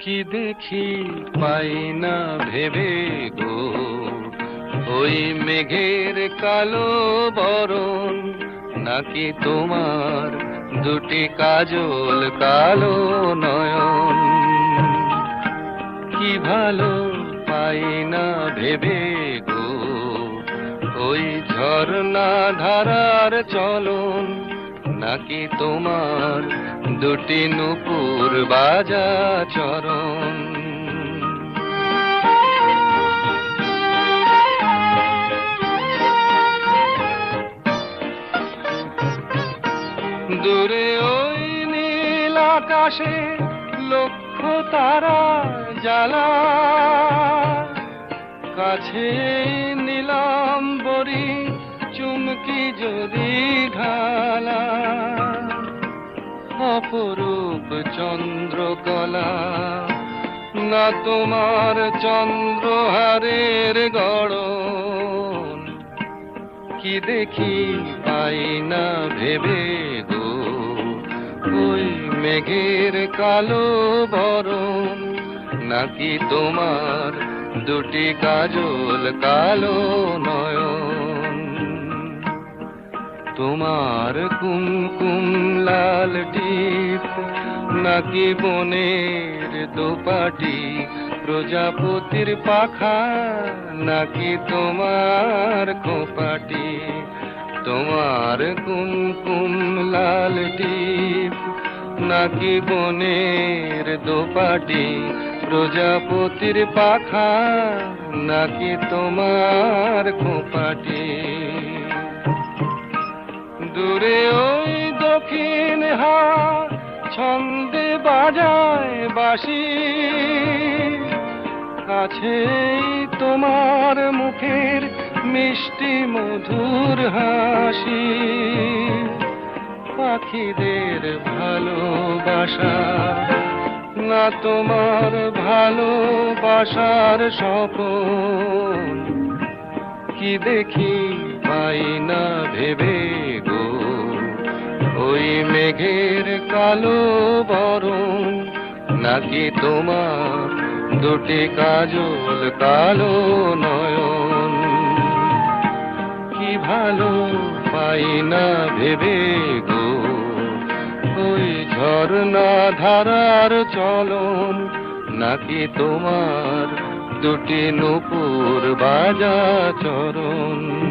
কি দেখি পাই না ভেবে গো? ওই মেঘের কালো বরণ নাকি তোমার দুটি কাজল কালো নয়ন? কি ভালো পাই না ভেবে গো? ওই ঝর্ণা ধারার চলন নাকি তোমার দুটি নুপুর বাজা চরণ? দূরে ওই নীল আকাশে লক্ষ তারা জ্বালা। কাছে নিলাম বরি চুমকি যদি অপরূপ চন্দ্রকলা। না তোমার চন্দ্রহারের গড়ন। কি দেখি পাই না ভেবে গো। ওই মেঘের কালো বরণ। নাকি তোমার দুটি কাজল কালো নয়ন? তোমার কুমকুম লাল টিপ, নাকি বনের দোপাটি? প্রজাপতির পাখা, নাকি তোমার কোপাটি তোমার কুমকুম লাল টিপ, নাকি বনের দোপাটি? প্রজাপতির পাখা, নাকি তোমার কোপাটি হাট ছন্দে বাজায় বাসি কাছেই তোমার মুখের মিষ্টি মধুর হাসি। পাখিদের ভালোবাসা, না তোমার ভালোবাসার স্বপন। কি দেখি পাই না ভেবে গো। ওই মেঘের কালো বরণ, নাকি তোমার দুটি কাজল কালো নয়ন? কি ভালো পাই না ভেবে গো, ওই ঝর্ণা ধারার চলন, নাকি তোমার দুটি নুপুর বাজা চরণ?